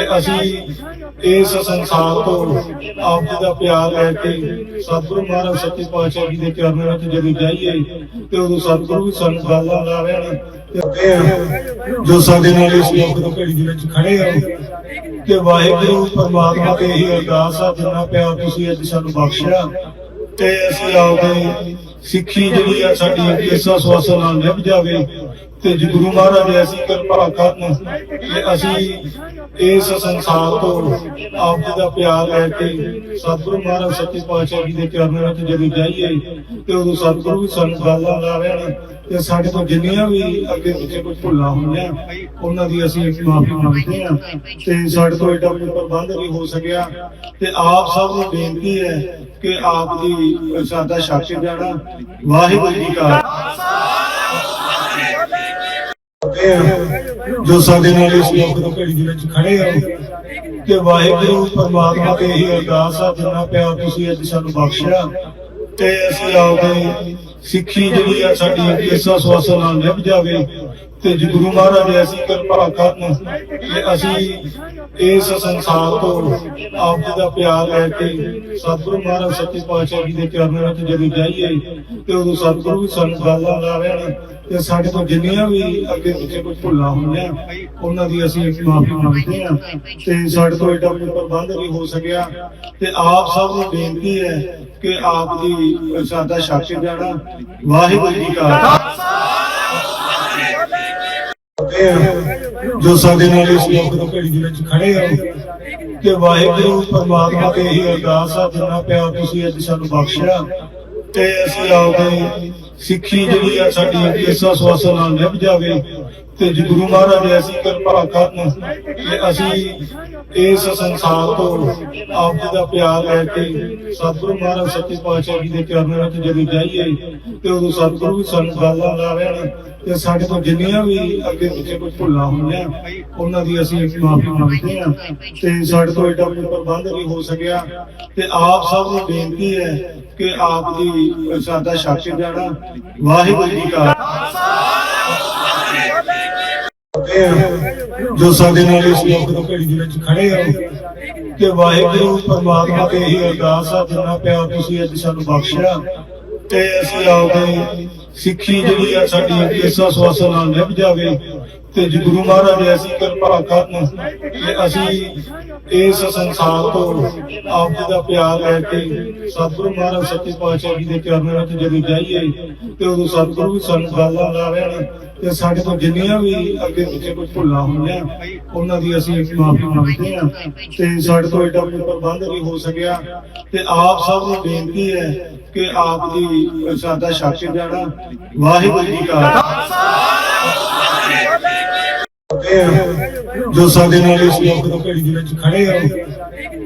ਤੇ ਅਸੀਂ ਇਸ ਸੰਸਾਰ ਤੋਂ ਆਪ ਜੀ ਦਾ ਪਿਆਰ ਲੈ ਕੇ ਸਤਿਗੁਰੂ ਮਹਾਰਾਜ ਸੱਚੇ ਪਾਤਸ਼ਾਹ ਜੀ ਦੇ ਚਰਨਾਂ ਵਿੱਚ ਜਦੋਂ ਜਾਈਏ ਤੇ ਉਦੋਂ ਸਤਿਗੁਰੂ ਵੀ ਸਾਨੂੰ ਗੱਲਾਂ ਲਾ ਰਹੇ ਤੇ ਜੋ ਸਾਡੇ ਨਾਲ ਇਸ ਵਕਤ ਘੜੀ ਦੇ ਵਿੱਚ ਖੜੇ ਹੋ ਤੇ ਵਾਹਿਗੁਰੂ ਪਰਮਾਤਮਾ ਤੇ ਇਹੀ ਅਰਦਾਸ ਆ, ਜਿੰਨਾ ਪਿਆਰ ਤੁਸੀਂ ਅੱਜ ਸਾਨੂੰ ਬਖਸ਼ਿਆ ਤੇ ਅਸੀਂ ਆਪਦੇ ਸਿੱਖੀ ਜਿਹੜੀ ਆ ਸਾਡੀ ਕੇਸਾ ਸਵਾਸਾਂ ਨਾਲ ਨਿਭ ਜਾਵੇ ਤੇ ਜੀ ਗੁਰੂ ਮਹਾਰਾਜ ਐਸੀ ਕਿਰਪਾ ਕਰਨ ਕਿ ਅਸੀਂ ਇਸ ਸੰਸਾਰ ਤੋਂ ਆਪ ਜੀ ਦਾ ਪਿਆਰ ਲੈ ਕੇ ਸਤਿਗੁਰੂ ਮਹਾਰਾਜ ਸੱਚੇ ਪਾਤਸ਼ਾਹ ਜੀ ਦੇ ਚਰਨਾਂ ਵਿੱਚ ਜਦੋਂ ਜਾਈਏ ਤੇ ਉਦੋਂ ਸਤਿਗੁਰੂ ਵੀ ਸਾਨੂੰ ਗੱਲਾਂ ਲਾ ਰਹੇ ਤੇ ਸਾਡੇ ਤੋਂ ਜਿੰਨੀਆਂ ਵੀ ਅੱਗੇ ਪਿੱਛੇ ਕੋਈ ਭੁੱਲਾਂ ਹੋਈਆਂ, ਉਹਨਾਂ ਦੀ ਅਸੀਂ ਮਾਫੀ ਮੰਗਦੇ ਹਾਂ ਤੇ ਸਾਡੇ ਤੋਂ ਏਡਾ ਕੋਈ ਪ੍ਰਬੰਧ ਨਹੀਂ ਹੋ ਸਕਿਆ ਤੇ ਆਪ ਸਭ ਨੂੰ ਬੇਨਤੀ ਹੈ ਕਿ ਆਪ ਦੀ ਪ੍ਰਸ਼ਾਦਾ ਛਕ ਜਾਣਾ ਵਾਹਿਗੁਰੂ ਜੀ ਕਾ ਖਾਲਸਾ। ਜੋ ਸਾਡੇ ਨਾਲ ਇਸ ਵਕਤ ਘੜੀ ਦੇ ਵਿੱਚ ਖੜੇ ਹੋ ਤੇ ਵਾਹਿਗੁਰੂ, ਪਰਮਾਤਮਾ ਤੇ ਇਹੀ ਅਰਦਾਸ ਆ, ਜਿੰਨਾ ਪਿਆਰ ਤੁਸੀਂ ਅੱਜ ਸਾਨੂੰ ਬਖਸ਼ਿਆ ਤੇ ਅਸੀਂ ਆਪਦੇ ਸਿੱਖੀ ਜਿਹੜੀ ਆ ਸਾਡੀ ਕੇਸਾ ਸਵਾਸਾਂ ਨਾਲ ਨਿਭ ਜਾਵੇ ਤੇ ਜੀ ਗੁਰੂ ਮਹਾਰਾਜ ਐਸੀ ਕਿਰਪਾ ਕਰਨ ਕਿ ਅਸੀਂ ਇਸ ਸੰਸਾਰ ਤੋਂ ਆਪ ਜੀ ਦਾ ਪਿਆਰ ਲੈ ਕੇ ਸਤਿਗੁਰੂ ਮਹਾਰਾਜ ਸੱਚੇ ਪਾਤਸ਼ਾਹ ਜੀ ਦੇ ਚਰਨਾਂ ਵਿੱਚ ਜਦੋਂ ਜਾਈਏ ਤੇ ਉਦੋਂ ਸਤਿਗੁਰੂ ਵੀ ਸਾਨੂੰ ਗੱਲਾਂ ਲਾ ਰਹੇ ਤੇ ਸਾਡੇ ਤੋਂ ਜਿੰਨੀਆਂ ਵੀ ਅੱਗੇ ਪਿੱਛੇ ਕੋਈ ਭੁੱਲਾਂ ਹੋਈਆਂ ਉਹਨਾਂ ਦੀ ਅਸੀਂ ਮਾਫੀ ਮੰਗਦੇ ਹਾਂ। ਤੇ ਸਾਡੇ ਤੋਂ ਏਡਾ ਕੋਈ ਪ੍ਰਬੰਧ ਨਹੀਂ ਹੋ ਸਕਿਆ ਤੇ ਆਪ ਸਭ ਨੂੰ ਬੇਨਤੀ ਹੈ ਕਿ ਆਪ ਦੀ ਪ੍ਰਸ਼ਾਦਾ ਛਕ ਕੇ ਜਾਣਾ ਵਾਹਿਗੁਰੂ ਜੀ ਕਾ ਖਾਲਸਾ। ਜੋ ਸਾਡੇ ਨਾਲ ਇਸ ਵਕਤ ਘੜੀ ਦੇ ਵਿੱਚ ਖੜੇ ਹੋ ਕਿ ਵਾਹਿਗੁਰੂ ਪਰਮਾਤਮਾ ਤੇ ਇਹੀ ਅਰਦਾਸ ਆ, ਜਿੰਨਾ ਪਿਆਰ ਤੁਸੀਂ ਅੱਜ ਸਾਨੂੰ ਬਖਸ਼ਿਆ, ਤੇ ਅਸੀਂ ਆਪਦੇ ਸਿੱਖੀ ਜਿਹੜੀ ਆ ਸਾਡੀ ਕੇਸਾ ਸਵਾਸਾਂ ਨਾਲ ਨਿਭ ਜਾਵੇ ਤੇ ਜੀ ਗੁਰੂ ਮਹਾਰਾਜ ਐਸੀ ਕਿਰਪਾ ਕਰਨ ਕਿ ਅਸੀਂ ਇਸ ਸੰਸਾਰ ਤੋਂ ਆਪ ਜੀ ਦਾ ਪਿਆਰ ਲੈ ਕੇ ਸਤਿਗੁਰੂ ਮਹਾਰਾਜ ਸੱਚੇ ਪਾਤਸ਼ਾਹ ਜੀ ਦੇ ਚਰਨਾਂ ਵਿੱਚ ਜਦੋਂ ਜਾਈਏ ਤੇ ਉਦੋਂ ਸਤਿਗੁਰੂ ਵੀ ਸਾਨੂੰ ਗੱਲਾਂ ਲਾ ਰਹੇ ਨੇ ਤੇ ਸਾਡੇ ਤੋਂ ਜਿੰਨੀਆਂ ਵੀ ਅੱਗੇ ਪਿੱਛੇ ਕੋਈ ਭੁੱਲਾਂ ਹੋਈਆਂ, ਉਹਨਾਂ ਦੀ ਅਸੀਂ ਮਾਫੀ ਮੰਗਦੇ ਹਾਂ ਤੇ ਸਾਡੇ ਤੋਂ ਏਡਾ ਕੋਈ ਪ੍ਰਬੰਧ ਨਹੀਂ ਹੋ ਸਕਿਆ ਤੇ ਆਪ ਸਭ ਨੂੰ ਬੇਨਤੀ ਹੈ ਕਿ ਆਪ ਦੀ ਪ੍ਰਸ਼ਾਦਾ ਛਕ ਕੇ ਜਾਣਾ ਵਾਹਿਗੁਰੂ ਜੀ ਕਾ ਖਾਲਸਾ। ਜੋ ਸਾਡੇ ਨਾਲ ਇਸ ਵਕਤ ਘੜੀ ਦੇ ਵਿੱਚ ਖੜੇ ਹੋ ਕਿ ਵਾਹਿਗੁਰੂ, ਪਰਮਾਤਮਾ ਤੇ ਇਹੀ ਅਰਦਾਸ ਆ, ਜਿੰਨਾ ਪਿਆਰ ਤੁਸੀਂ ਅੱਜ ਸਾਨੂੰ ਬਖਸ਼ਿਆ। ਤੇ ਅਸੀਂ ਆਪਦੇ ਸਿੱਖੀ ਜਿਹੜੀ ਆ ਸਾਡੀ ਕੇਸਾ ਸਵਾਸਾਂ ਨਾਲ ਨਿਭ ਜਾਵੇ ਤੇ ਜੀ ਗੁਰੂ ਮਹਾਰਾਜ ਐਸੀ ਕਿਰਪਾ ਕਰਨ ਕਿ ਅਸੀਂ ਇਸ ਸੰਸਾਰ ਤੋਂ ਆਪ ਜੀ ਦਾ ਪਿਆਰ ਲੈ ਕੇ ਸਤਿਗੁਰੂ ਮਹਾਰਾਜ ਸੱਚੇ ਪਾਤਸ਼ਾਹ ਜੀ ਦੇ ਚਰਨਾਂ ਵਿੱਚ ਜਦੋਂ ਜਾਈਏ ਤੇ ਉਦੋਂ ਸਤਿਗੁਰੂ ਵੀ ਸਾਨੂੰ ਗੱਲਾਂ ਲਾ ਰਹੇ ਨੇ ਤੇ ਸਾਡੇ ਤੋਂ ਜਿੰਨੀਆਂ ਵੀ ਅੱਗੇ ਪਿੱਛੇ ਕੋਈ ਭੁੱਲਾਂ ਹੋਈਆਂ, ਉਹਨਾਂ ਦੀ ਅਸੀਂ ਮਾਫੀ ਮੰਗਦੇ ਹਾਂ ਤੇ ਸਾਡੇ ਤੋਂ ਏਡਾ ਕੋਈ ਪ੍ਰਬੰਧ ਨਹੀਂ ਹੋ ਸਕਿਆ ਤੇ ਆਪ ਸਭ ਨੂੰ ਬੇਨਤੀ ਹੈ ਕਿ ਆਪ ਦੀ ਪ੍ਰਸ਼ਾਦਾ ਛਕ ਕੇ ਜਾਣਾ ਵਾਹਿਗੁਰੂ ਜੀ ਕਾ ਖਾਲਸਾ। ਜੋ ਸਾਡੇ ਨਾਲ ਇਸ ਵਕਤ ਘੜੀ ਦੇ ਵਿੱਚ ਖੜੇ ਹੋ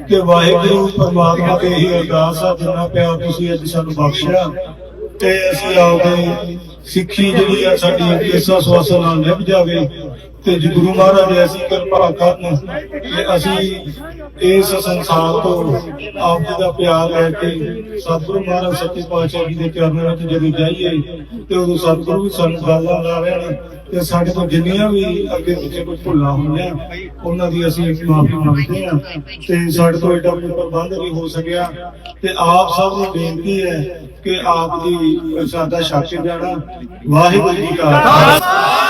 ਕਿ ਵਾਹਿਗੁਰੂ ਪਰਮਾਤਮਾ ਤੇ ਇਹੀ ਅਰਦਾਸ ਆ, ਜਿੰਨਾ ਪਿਆਰ ਤੁਸੀਂ ਅੱਜ ਸਾਨੂੰ ਬਖਸ਼ਿਆ, ਤੇ ਅਸੀਂ ਆਪਦੇ ਸਿੱਖੀ ਜਿਹੜੀ ਆ ਸਾਡੀ ਕੇਸਾ ਸਵਾਸਾਂ ਨਾਲ ਨਿਭ ਜਾਵੇ ਤੇ ਜੀ ਗੁਰੂ ਮਹਾਰਾਜ ਐਸੀ ਕਿਰਪਾ ਕਰਨ ਕਿ ਅਸੀਂ ਇਸ ਸੰਸਾਰ ਤੋਂ ਆਪ ਜੀ ਦਾ ਪਿਆਰ ਲੈ ਕੇ ਸਤਿਗੁਰੂ ਮਹਾਰਾਜ ਸੱਚੇ ਪਾਤਸ਼ਾਹ ਜੀ ਦੇ ਚਰਨਾਂ ਵਿੱਚ ਜਦੋਂ ਜਾਈਏ ਤੇ ਉਦੋਂ ਸਤਿਗੁਰੂ ਵੀ ਸਾਨੂੰ ਗੱਲਾਂ ਲਾ ਰਹੇ ਨੇ ਤੇ ਸਾਡੇ ਤੋਂ ਜਿੰਨੀਆਂ ਵੀ ਅੱਗੇ ਪਿੱਛੇ ਕੋਈ ਭੁੱਲਾਂ ਹੋਈਆਂ, ਉਹਨਾਂ ਦੀ ਅਸੀਂ ਮਾਫੀ ਮੰਗਦੇ ਹਾਂ ਤੇ ਸਾਡੇ ਤੋਂ ਏਡਾ ਕੋਈ ਪ੍ਰਬੰਧ ਨਹੀਂ ਹੋ ਸਕਿਆ ਤੇ ਆਪ ਸਭ ਨੂੰ ਬੇਨਤੀ ਹੈ ਕਿ ਆਪ ਦੀ ਪ੍ਰਸ਼ਾਦਾ ਛਕ ਕੇ ਜਾਣਾ। ਵਾਹਿਗੁਰੂ ਜੀ ਕਾ ਖਾਲਸਾ।